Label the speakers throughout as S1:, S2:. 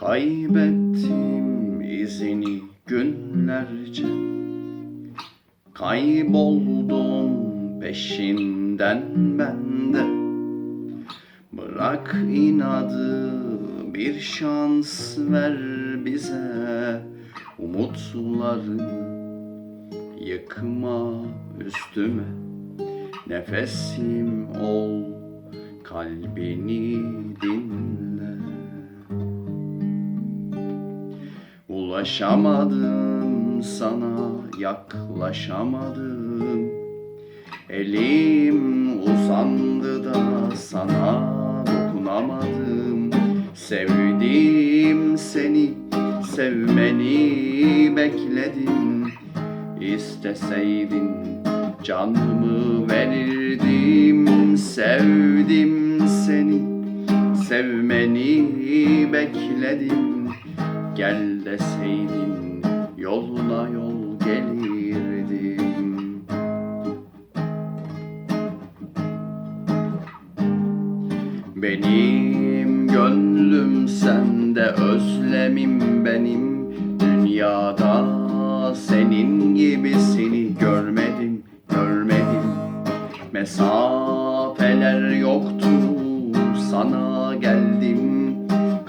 S1: Kaybettim izini günlerce. Kayboldum peşinden ben de. Bırak inadı bir şans ver bize. Umutlarını yıkma üstüme. Nefesim ol kalbini dinle Ulaşamadım sana yaklaşamadım. Elim uzandı da sana dokunamadım. Sevdim seni sevmeni bekledim. İsteseydin canımı verirdim. Sevdim seni sevmeni bekledim Gel deseydin yoluna yol gelirdim. Benim gönlüm sende özlemim benim. Dünyada senin gibisini görmedim görmedim. Mesafeler yoktu sana geldim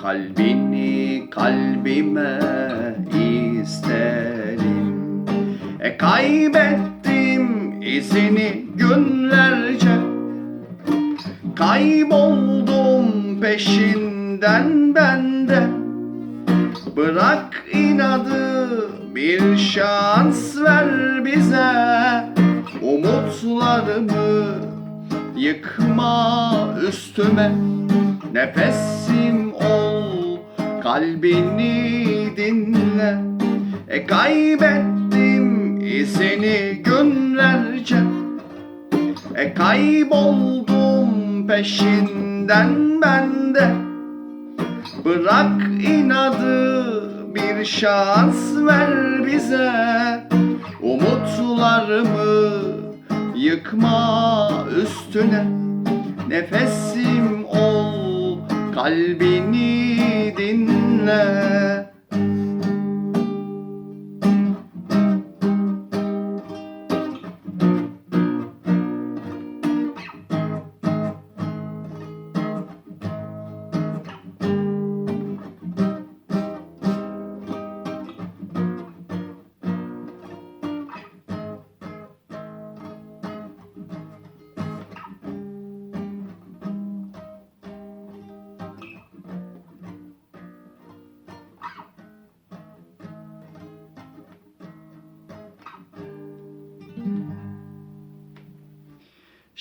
S1: Kalbini kalbime isterim. E kaybettim izini günlerce. Kayboldum peşinden bende. Bırak inadı bir şans ver bize. Umutlarımı yıkma üstüme. Nefesim kalbini dinle. E kaybettim izini günlerce. E kayboldum peşinden ben de Bırak inadı bir şans ver bize. Umutlarımı yıkma üstüne. Nefesim ol kalbini dinle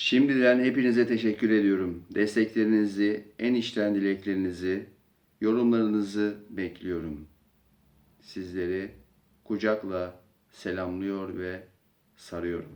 S1: Şimdiden hepinize teşekkür ediyorum. Desteklerinizi, en içten dileklerinizi, yorumlarınızı bekliyorum. Sizleri kucakla selamlıyor ve sarıyorum.